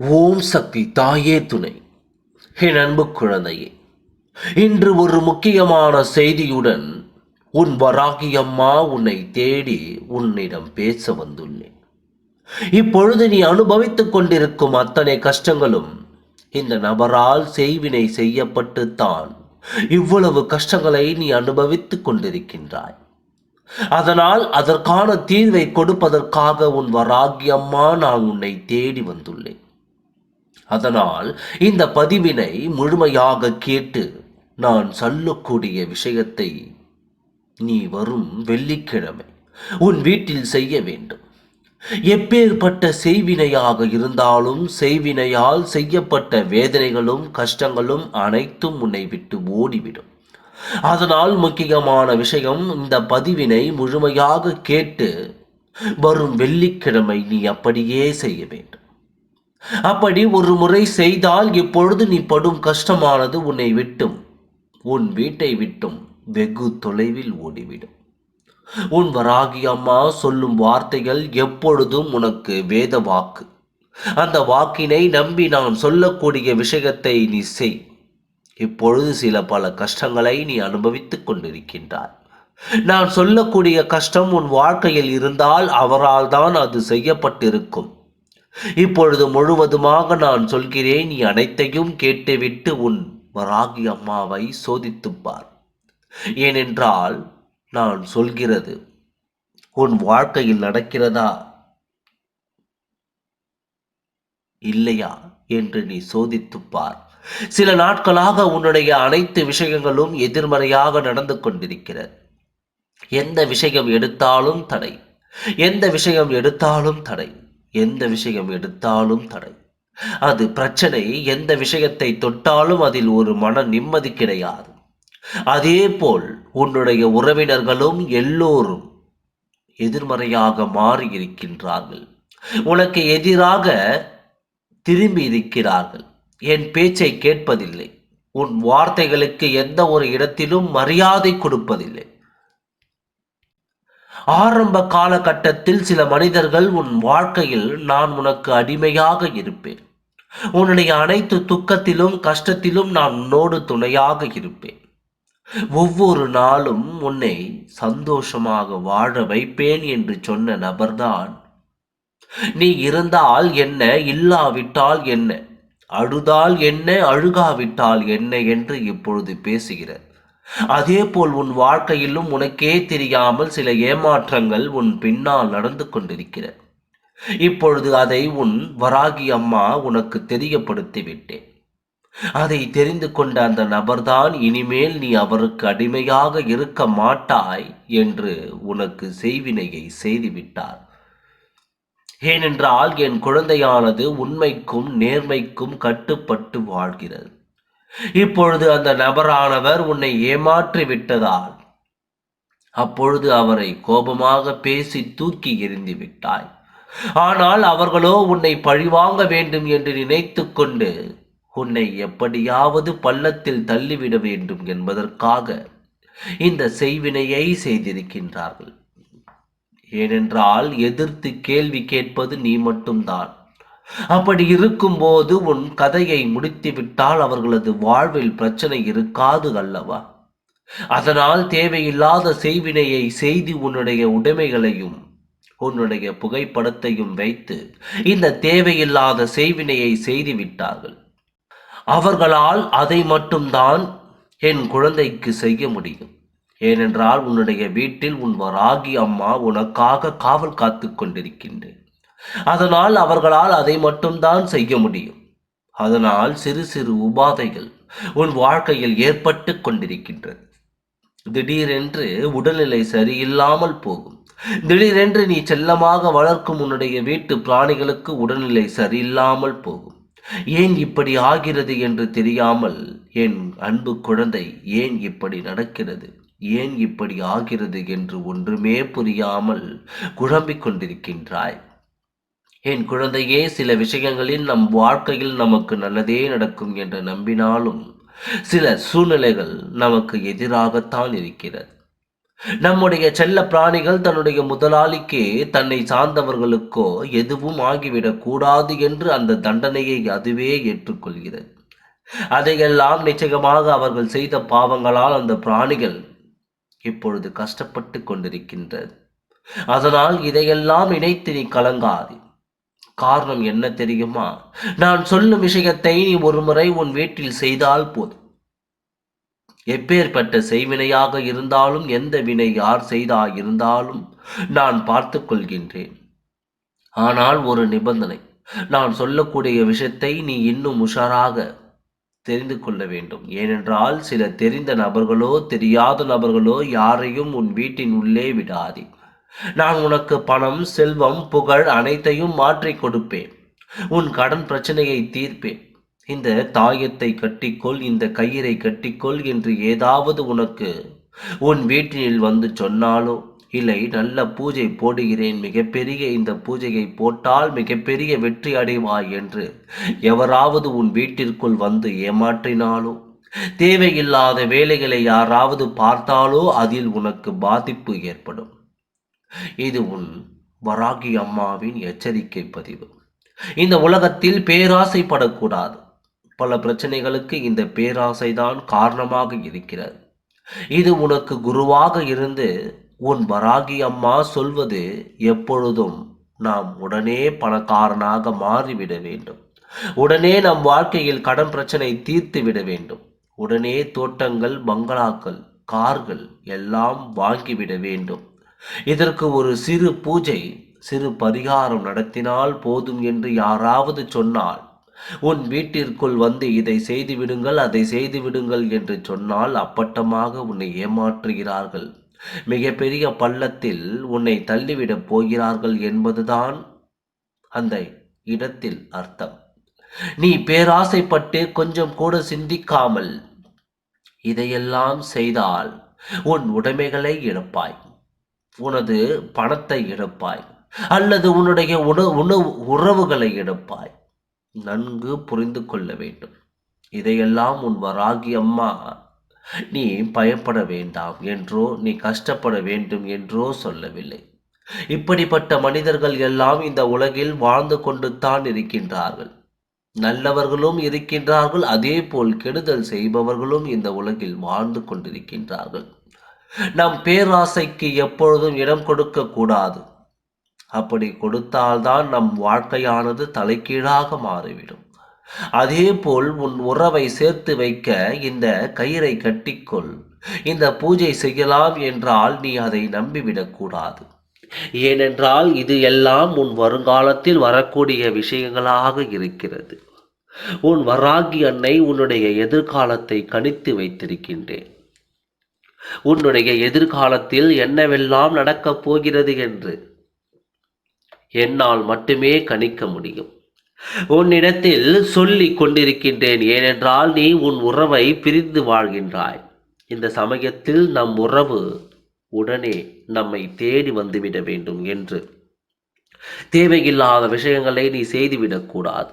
ஓம் சக்தி தாயே துணை. என் அன்பு குழந்தையே இன்று ஒரு முக்கியமான செய்தியுடன் உன் வராகி அம்மா உன்னை தேடி உன்னிடம் பேச வந்துள்ளேன். இப்பொழுது நீ அனுபவித்துக் கொண்டிருக்கும் அத்தனை கஷ்டங்களும் இந்த நபரால் செய்வினை செய்யப்பட்டு தான் இவ்வளவு கஷ்டங்களை நீ அனுபவித்துக் கொண்டிருக்கின்றாய். அதனால் அதற்கான தீர்வை கொடுப்பதற்காக உன் வராகி அம்மா நான் உன்னை தேடி வந்துள்ளேன். அதனால் இந்த பதிவினை முழுமையாக கேட்டு நான் சொல்லக்கூடிய விஷயத்தை நீ வரும் வெள்ளிக்கிழமை உன் வீட்டில் செய்ய வேண்டும். எப்பேற்பட்ட செய்வினையாக இருந்தாலும் செய்வினையால் செய்யப்பட்ட வேதனைகளும் கஷ்டங்களும் அனைத்தும் உன்னை விட்டு ஓடிவிடும். அதனால் முக்கியமான விஷயம் இந்த பதிவினை முழுமையாக கேட்டு வரும் வெள்ளிக்கிழமை நீ அப்படியே செய்ய வேண்டும். அப்படி ஒரு முறை செய்தால் இப்பொழுது நீ படும் கஷ்டமானது உன்னை விட்டும். உன் வீட்டை விட்டும். வெகு தொலைவில் ஓடிவிடும். உன் வராகி அம்மா சொல்லும் வார்த்தைகள் எப்பொழுதும் உனக்கு வேத வாக்கு. அந்த வாக்கினை நம்பி நான் சொல்லக்கூடிய விஷயத்தை நீ செய். இப்பொழுது சில பல கஷ்டங்களை நீ அனுபவித்துக் கொண்டிருக்கின்றாய். நான் சொல்லக்கூடிய கஷ்டம் உன் வாழ்க்கையில் இருந்தால் அவரால் தான் அது செய்யப்பட்டிருக்கும். இப்பொழுது முழுவதுமாக நான் சொல்கிறேன் நீ அனைத்தையும் கேட்டுவிட்டு உன் வராகி அம்மாவை சோதித்துப்பார் ஏனென்றால் நான் சொல்கிறது உன் வாழ்க்கையில் நடக்கிறதா இல்லையா என்று நீ சோதித்துப்பார் சில நாட்களாக உன்னுடைய அனைத்து விஷயங்களும் எதிர்மறையாக நடந்து கொண்டிருக்கிறது. எந்த விஷயம் எடுத்தாலும் தடை எந்த விஷயம் எடுத்தாலும் தடை. எந்த விஷயம் எடுத்தாலும் தடை. அது பிரச்சனை எந்த விஷயத்தை தொட்டாலும் அதில் ஒரு மன நிம்மதி கிடையாது. அதே போல் உன்னுடைய உறவினர்களும் எல்லோரும் எதிர்மறையாக மாறி இருக்கின்றார்கள் உனக்கு எதிராக திரும்பி இருக்கிறார்கள். என் பேச்சை கேட்பதில்லை. உன் வார்த்தைகளுக்கு எந்த ஒரு இடத்திலும் மரியாதை கொடுப்பதில்லை. ஆரம்ப காலகட்டத்தில் சில மனிதர்கள் உன் வாழ்க்கையில் நான் உனக்கு அடிமையாக இருப்பேன். உன்னுடைய அனைத்து துக்கத்திலும் கஷ்டத்திலும் நான் உன்னோடு துணையாக இருப்பேன். ஒவ்வொரு நாளும் உன்னை சந்தோஷமாக வாழ வைப்பேன் என்று சொன்ன நபர்தான் நீ இருந்தால் என்ன இல்லாவிட்டால் என்ன அழுதால் என்ன அழுகாவிட்டால் என்ன? என்று இப்பொழுது பேசுகிறார். அதேபோல் உன் வாழ்க்கையிலும் உனக்கே தெரியாமல் சில ஏமாற்றங்கள் உன் பின்னால் நடந்து கொண்டிருக்கிற. இப்பொழுது அதை உன் வராகி அம்மா உனக்கு தெரியப்படுத்திவிட்டேன். அதை தெரிந்து கொண்ட அந்த நபர்தான் இனிமேல் நீ அவருக்கு அடிமையாக இருக்க மாட்டாய் என்று உனக்கு செய்வினையை செய்துவிட்டார். ஏனென்றால் என் குழந்தையானது உண்மைக்கும் நேர்மைக்கும் கட்டுப்பட்டு வாழ்கிறது. இப்பொழுது அந்த நபரானவர் உன்னை ஏமாற்றி விட்டதால் அப்பொழுது அவரை கோபமாக பேசி தூக்கி எறிந்து விட்டாய். ஆனால் அவர்களோ உன்னை பழிவாங்க வேண்டும் என்று நினைத்து கொண்டு உன்னை எப்படியாவது பள்ளத்தில் தள்ளிவிட வேண்டும் என்பதற்காக இந்த செய்வினையை செய்திருக்கின்றார்கள். ஏனென்றால் எதிர்த்து கேள்வி கேட்பது நீ மட்டும்தான். அப்படி இருக்கும்போது உன் கதையை முடித்துவிட்டால் அவர்களது வாழ்வில் பிரச்சனை இருக்காது அல்லவா? அதனால் தேவையில்லாத செய்வினையை செய்து உன்னுடைய உடைமைகளையும் உன்னுடைய புகைப்படத்தையும் வைத்து இந்த தேவையில்லாத செய்வினையை செய்து விட்டார்கள் அவர்களால் அதை மட்டும்தான் என் குழந்தைக்கு செய்ய முடியும். ஏனென்றால் உன்னுடைய வீட்டில் உன் வராகி அம்மா உனக்காக காவல் காத்து கொண்டிருக்கின்றேன். அதனால் அவர்களால் அதை மட்டும்தான் செய்ய முடியும். அதனால் சிறு சிறு உபாதைகள் உன் வாழ்க்கையில் ஏற்பட்டு கொண்டிருக்கின்றது. திடீரென்று உடல்நிலை சரியில்லாமல் போகும். திடீரென்று நீ செல்லமாக வளர்க்கும் உன்னுடைய வீட்டு பிராணிகளுக்கு உடல்நிலை சரியில்லாமல் போகும். ஏன் இப்படி ஆகிறது என்று தெரியாமல் என் அன்பு குழந்தை ஏன் இப்படி நடக்கிறது? ஏன் இப்படி ஆகிறது என்று ஒன்றுமே புரியாமல் குழம்பிக் கொண்டிருக்கின்றாய்? என் குழந்தையே சில விஷயங்களில் நம் வாழ்க்கையில் நமக்கு நல்லதே நடக்கும் என்று நம்பினாலும் சில சூழ்நிலைகள் நமக்கு எதிராகத்தான் இருக்கிறது. நம்முடைய செல்ல பிராணிகள் தன்னுடைய முதலாளிக்கு தன்னை சார்ந்தவர்களுக்கோ எதுவும் ஆகிவிடக் கூடாது என்று அந்த தண்டனையை அதுவே ஏற்றுக்கொள்கிறது. அதையெல்லாம் நிச்சயமாக அவர்கள் செய்த பாவங்களால் அந்த பிராணிகள் இப்பொழுது கஷ்டப்பட்டு கொண்டிருக்கின்றது. அதனால் இதையெல்லாம் இணைத்து நீ கலங்காதே. காரணம் என்ன தெரியுமா? நான் சொல்லும் விஷயத்தை நீ ஒருமுறை உன் வீட்டில் செய்தால் போதும். எப்பேற்பட்ட செய்வினையாக இருந்தாலும் எந்த வினை யார் செய்தா இருந்தாலும் நான் பார்த்து கொள்கின்றேன். ஆனால் ஒரு நிபந்தனை நான் சொல்லக்கூடிய விஷயத்தை நீ இன்னும் உஷாராக தெரிந்து கொள்ள வேண்டும். ஏனென்றால் சில தெரிந்த நபர்களோ தெரியாத நபர்களோ யாரையும் உன் வீட்டின் உள்ளே விடாதே. நான் உனக்கு பணம் செல்வம் புகழ் அனைத்தையும் மாற்றிக் கொடுப்பேன். உன் கடன் பிரச்சனையை தீர்ப்பேன். இந்த தாயத்தை கட்டிக்கொள் இந்த கயிறை கட்டிக்கொள் என்று ஏதாவது உனக்கு உன் வீட்டினில் வந்து சொன்னாலோ இல்லை நல்ல பூஜை போடுகிறேன் மிகப்பெரிய இந்த பூஜையை போட்டால் மிகப்பெரிய வெற்றி அடைவாய் என்று எவராவது உன் வீட்டிற்குள் வந்து ஏமாற்றினாலோ தேவையில்லாத வேலைகளை யாராவது பார்த்தாலோ அதில் உனக்கு பாதிப்பு ஏற்படும். இது உன் வராகி அம்மாவின் எச்சரிக்கை பதிவு. இந்த உலகத்தில் பேராசைப்படக்கூடாது. பல பிரச்சனைகளுக்கு இந்த பேராசைதான் காரணமாக இருக்கிறது. இது உனக்கு குருவாக இருந்து உன் வராகி அம்மா சொல்வது எப்பொழுதும் நாம் உடனே பணக்காரனாக மாறிவிட வேண்டும். உடனே நம் வாழ்க்கையில் கடன் பிரச்சனை தீர்த்து விட வேண்டும். உடனே தோட்டங்கள் பங்களாக்கள் கார்கள் எல்லாம் வாங்கிவிட வேண்டும். இதற்கு ஒரு சிறு பூஜை சிறு பரிகாரம் நடத்தினால் போதும் என்று யாராவது சொன்னால் உன் வீட்டிற்குள் வந்து இதை செய்து விடுங்கள் அதை செய்து விடுங்கள் என்று சொன்னால் அப்பட்டமாக உன்னை ஏமாற்றுகிறார்கள். மிகப்பெரிய பள்ளத்தில் உன்னை தள்ளிவிடப் போகிறார்கள் என்பதுதான் அந்த இடத்தில் அர்த்தம். நீ பேராசைப்பட்டு கொஞ்சம் கூட சிந்திக்காமல் இதையெல்லாம் செய்தால் உன் உடைமைகளை இழப்பாய். உனது பணத்தை எடுப்பாய் அல்லது உன்னுடைய உணவு உணவு உறவுகளை எடுப்பாய். நன்கு புரிந்து கொள்ள வேண்டும். இதையெல்லாம் உன் வராகி அம்மா நீ பயப்பட வேண்டாம் என்றோ நீ கஷ்டப்பட வேண்டும் என்றோ சொல்லவில்லை. இப்படிப்பட்ட மனிதர்கள் எல்லாம் இந்த உலகில் வாழ்ந்து கொண்டு தான் இருக்கின்றார்கள். நல்லவர்களும் இருக்கின்றார்கள் அதே போல் கெடுதல் செய்பவர்களும் இந்த உலகில் வாழ்ந்து கொண்டிருக்கின்றார்கள். நம் பேராசைக்கு எப்பொழுதும் இடம் கொடுக்க கூடாது. அப்படி கொடுத்தால்தான் நம் வாழ்க்கையானது தலைகீழாக மாறிவிடும். அதேபோல் உன் உறவை சேர்த்து வைக்க இந்த கயிறை கட்டிக்கொள். இந்த பூஜை செய்யலாம் என்றால் நீ அதை நம்பிவிடக்கூடாது ஏனென்றால் இது எல்லாம் உன் வருங்காலத்தில் வரக்கூடிய விஷயங்களாக இருக்கிறது. உன் வராகி அன்னை உன்னுடைய எதிர்காலத்தை கணித்து வைத்திருக்கின்றேன். உன்னுடைய எதிர்காலத்தில் என்னவெல்லாம் நடக்கப் போகிறது என்று என்னால் மட்டுமே கணிக்க முடியும். உன்னிடத்தில் சொல்லி கொண்டிருக்கின்றேன் ஏனென்றால் நீ உன் உறவை பிரிந்து வாழ்கின்றாய். இந்த சமயத்தில் நம் உறவு உடனே நம்மை தேடி வந்துவிட வேண்டும் என்று. தேவையில்லாத விஷயங்களை நீ செய்துவிடக்கூடாது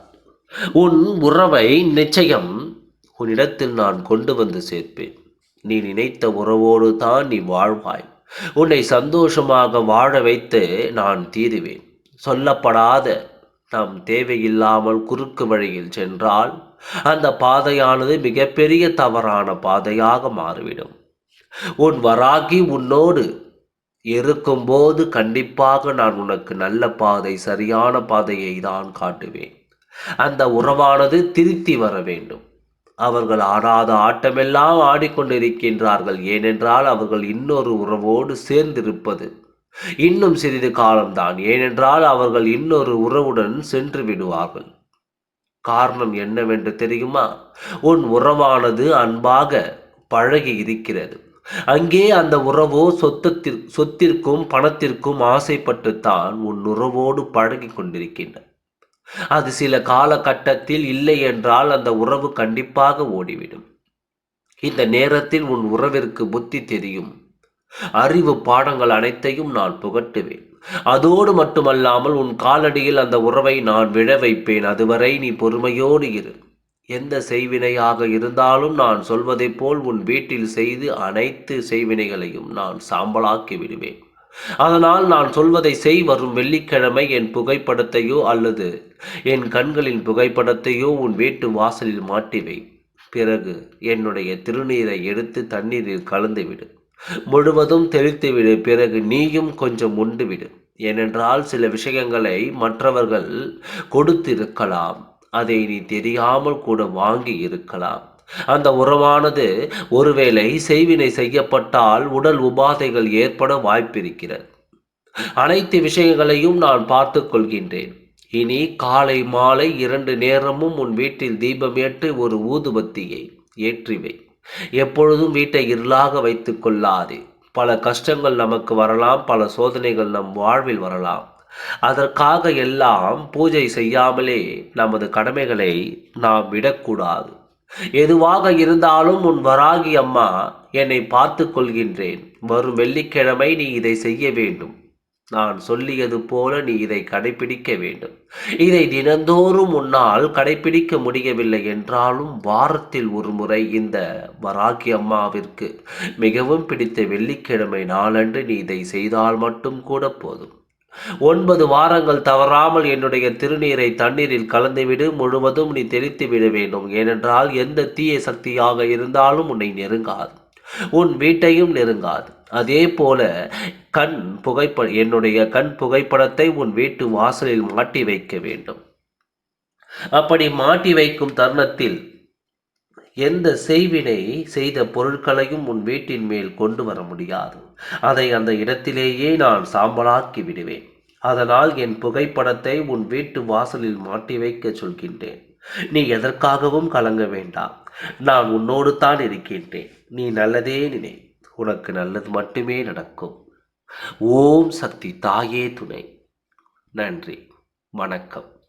உன் உறவை நிச்சயம் உன்னிடத்தில் நான் கொண்டு வந்து சேர்ப்பேன். நீ நினைத்த உறவோடு தான் நீ வாழ்வாய். உன்னை சந்தோஷமாக வாழ வைத்து நான் தீருவேன். சொல்லப்படாத நாம் தேவையில்லாமல் குறுக்கு வழியில் சென்றால் அந்த பாதையானது மிகப்பெரிய தவறான பாதையாக மாறிவிடும். உன் வராகி உன்னோடு இருக்கும்போது கண்டிப்பாக நான் உனக்கு நல்ல பாதை சரியான பாதையை தான் காட்டுவேன். அந்த உறவானது திருத்தி வர வேண்டும். அவர்கள் ஆடாத ஆட்டமெல்லாம் ஆடிக்கொண்டிருக்கின்றார்கள். ஏனென்றால் அவர்கள் இன்னொரு உறவோடு சேர்ந்திருப்பது. இன்னும் சிறிது காலம்தான். ஏனென்றால் அவர்கள் இன்னொரு உறவுடன் சென்று விடுவார்கள். காரணம் என்னவென்று தெரியுமா? உன் உறவானது அன்பாக பழகி இருக்கிறது. அங்கே அந்த உறவோ சொத்தத்தில் சொத்திற்கும் பணத்திற்கும் ஆசைப்பட்டுத்தான் உன் உறவோடு பழகி கொண்டிருக்கின்றன அது சில காலகட்டத்தில் இல்லை என்றால் அந்த உறவு கண்டிப்பாக ஓடிவிடும். இந்த நேரத்தில் உன் உறவிற்கு புத்தி தெரியும். அறிவு பாடங்கள் அனைத்தையும் நான் புகட்டுவேன். அதோடு மட்டுமல்லாமல் உன் காலடியில் அந்த உறவை நான் விழ வைப்பேன். அதுவரை நீ பொறுமையோடு இரு. எந்த செய்வினையாக இருந்தாலும் நான் சொல்வதைப் போல் உன் வீட்டில் செய்து அனைத்து செய்வினைகளையும் நான் சாம்பலாக்கி விடுவேன். அதனால் நான் சொல்வதை செய் வரும் வெள்ளிக்கிழமை என் புகைப்படத்தையோ அல்லது என் கண்களின் புகைப்படத்தையோ உன் வீட்டு வாசலில் மாட்டிவை. பிறகு என்னுடைய திருநீரை எடுத்து தண்ணீரில் கலந்துவிடு. முழுவதும் தெளித்துவிடு. பிறகு நீயும் கொஞ்சம் உண்டுவிடு. ஏனென்றால் சில விஷயங்களை மற்றவர்கள் கொடுத்திருக்கலாம். அதை நீ தெரியாமல் கூட வாங்கி இருக்கலாம். அந்த உறவானது ஒருவேளை செய்வினை செய்யப்பட்டால் உடல் உபாதைகள் ஏற்பட வாய்ப்பிருக்கிறது. அனைத்து விஷயங்களையும் நான் பார்த்து கொள்கின்றேன் இனி காலை மாலை இரண்டு நேரமும் உன் வீட்டில் தீபம் ஏற்று ஒரு ஊதுபத்தியை ஏற்றிவை. எப்பொழுதும் வீட்டை இருளாக வைத்து கொள்ளாதே. பல கஷ்டங்கள் நமக்கு வரலாம் பல சோதனைகள் நம் வாழ்வில் வரலாம். அதற்காக எல்லாம் பூஜை செய்யாமலே நமது கடமைகளை நாம் விடக்கூடாது. எதுவாக இருந்தாலும் உன் வராகி அம்மா என்னை பார்த்து கொள்கின்றேன். வரும் வெள்ளிக்கிழமை நீ இதை செய்ய வேண்டும். நான் சொல்லியது போல நீ இதை கடைபிடிக்க வேண்டும். இதை தினந்தோறும் உன்னால் கடைபிடிக்க முடியவில்லை என்றாலும் வாரத்தில் ஒரு முறை இந்த வராகி அம்மாவிற்கு மிகவும் பிடித்த வெள்ளிக்கிழமை நாளன்று நீ இதை செய்தால் மட்டும் கூட போதும். ஒன்பது வாரங்கள் தவறாமல் என்னுடைய திருநீரை தண்ணீரில் கலந்துவிடு முழுவதும் நீ தெளித்து விட வேண்டும். ஏனென்றால் எந்த தீய சக்தியாக இருந்தாலும் உன்னை நெருங்காது. உன் வீட்டையும் நெருங்காது. அதே போல கண் புகைப்ப என்னுடைய கண் புகைப்படத்தை உன் வீட்டு வாசலில் மாட்டி வைக்க வேண்டும். அப்படி மாட்டி வைக்கும் தருணத்தில் எந்த செய்வினை செய்த பொருட்களையும் உன் வீட்டின் மேல் கொண்டு வர முடியாது. அதை அந்த இடத்திலேயே நான் சாம்பலாக்கி விடுவேன். அதனால் என் புகைப்படத்தை உன் வீட்டு வாசலில் மாட்டி வைக்க சொல்கின்றேன். நீ எதற்காகவும் கலங்க வேண்டாம். நான் உன்னோடு தான் இருக்கின்றேன். நீ நல்லதே நினை. உனக்கு நல்லது மட்டுமே நடக்கும். ஓம் சக்தி தாயே துணை. நன்றி. வணக்கம்.